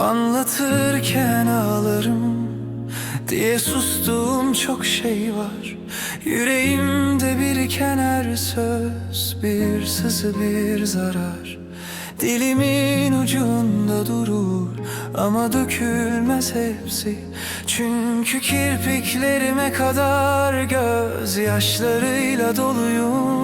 anlatırken ağlarım Diye sustuğum çok şey var. Yüreğimde biriken her söz Bir sızı bir zarar. Dilimin ucunda durur Ama dökülmez hepsi. Çünkü kirpiklerime kadar Gözyaşlarıyla doluyum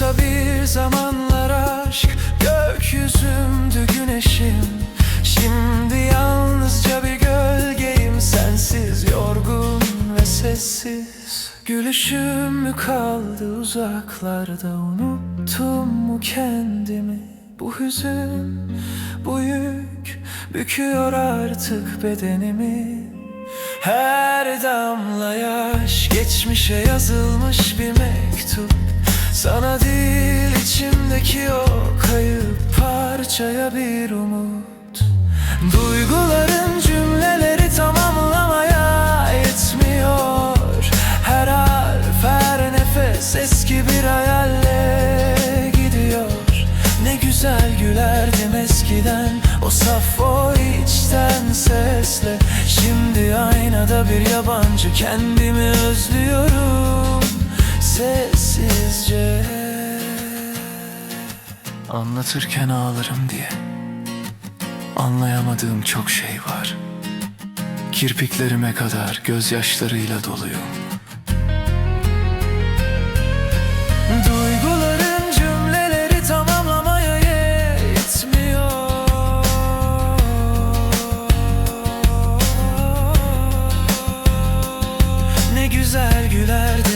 Oysa bir zamanlar aşk gökyüzümdü güneşim. Şimdi yalnızca bir gölgeyim sensiz yorgun ve sessiz. Gülüşüm mü kaldı uzaklarda unuttum mu kendimi? Bu hüzün, bu yük büküyor artık bedenimi. Her damla yaş geçmişe yazılmış bir mektup Sana değil içimdeki o kayıp parçaya bir umut. Duyguların cümleleri tamamlamaya yetmiyor. Her harf, her nefes eski bir hayalle gidiyor. Ne güzel gülerdim eskiden O saf o içten sesle. Şimdi aynada bir yabancı kendimi özlüyorum sessizce. Anlatırken ağlarım diye. Anlayamadığım çok şey var. Kirpiklerime kadar gözyaşlarıyla doluyum. Duyguların cümleleri tamamlamaya yetmiyor. Ne güzel gülerdi